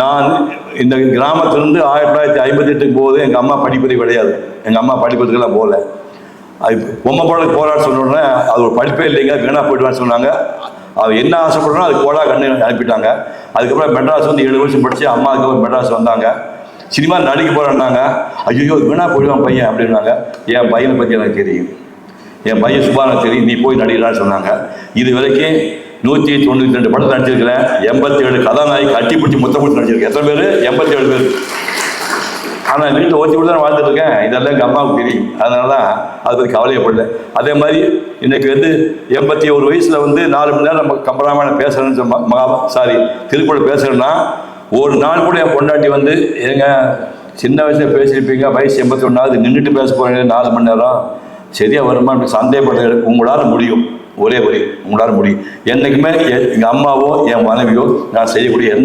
நான் இந்த கிராமத்திலிருந்து ஆயிரத்தி தொள்ளாயிரத்தி ஐம்பத்தி எட்டுக்கு போகுது எங்கள் அம்மா படிப்பறிவு கிடையாது. எங்கள் அம்மா படிப்பதுக்கெல்லாம் போகல. அது பொம்மை படம் போராட சொன்னோடனே அது ஒரு படிப்பே இல்லைங்க வீணா போயிடுவான்னு சொன்னாங்க. அது என்ன ஆசைப்படுறோம் அது கோலா கண்ணு அனுப்பிட்டாங்க. அதுக்கப்புறம் மெட்ராஸ் வந்து ஏழு வருஷம் படித்து அம்மாவுக்கு ஒரு மெட்ராஸ் வந்தாங்க. சினிமா நடிக்க போகிறேன்னாங்க ஐயோ வீணா போயிடுவான் பையன் அப்படின்னாங்க. என் பையனை பற்றி எனக்கு தெரியும். என் பையன் சுபான தெரியும் நீ போய் நடிக்கிறான்னு சொன்னாங்க. இது வரைக்கும் நூற்றி தொண்ணூற்றி ரெண்டு படத்தில் நடிச்சிருக்கிறேன் எண்பத்தி ஏழு கதாநாயகி கட்டி பிடிச்சி முத்தம் கொடுத்து நடிச்சிருக்கேன். எத்தனை பேர்? எண்பத்தி ஏழு பேர் ஆனால் வீட்டில் ஓட்டி கூட தான் வாழ்ந்துட்டு இருக்கேன். இதெல்லாம் எங்கள் அம்மாவுக்கு தெரியும். அதனால தான் அதை பற்றி கவலையப்படல அதே மாதிரி இன்னைக்கு வந்து எண்பத்தி ஒரு வயசில் வந்து நாலு மணி நேரம் நம்ம கம்பராமாயணம் பேசுகிறேன்னு சொன்ன மகா சாரி திருக்குறள் பேசுகிறேன்னா ஒரு நாள் கூட என் பொண்டாட்டி வந்து ஏங்க சின்ன வயசுல பேசியிருப்பீங்க. வயசு எண்பத்தி ஒன்றாவது நின்றுட்டு பேச போறீங்க. நாலு மணி நேரம். சரியா வருமா சந்தேகப்பட்ட உங்களால் முடியும். ஒரே வரி உங்களால் முடியும் என்றைக்குமே எங்கள் அம்மாவோ என் மனைவியோ நான் செய்யக்கூடிய எந்த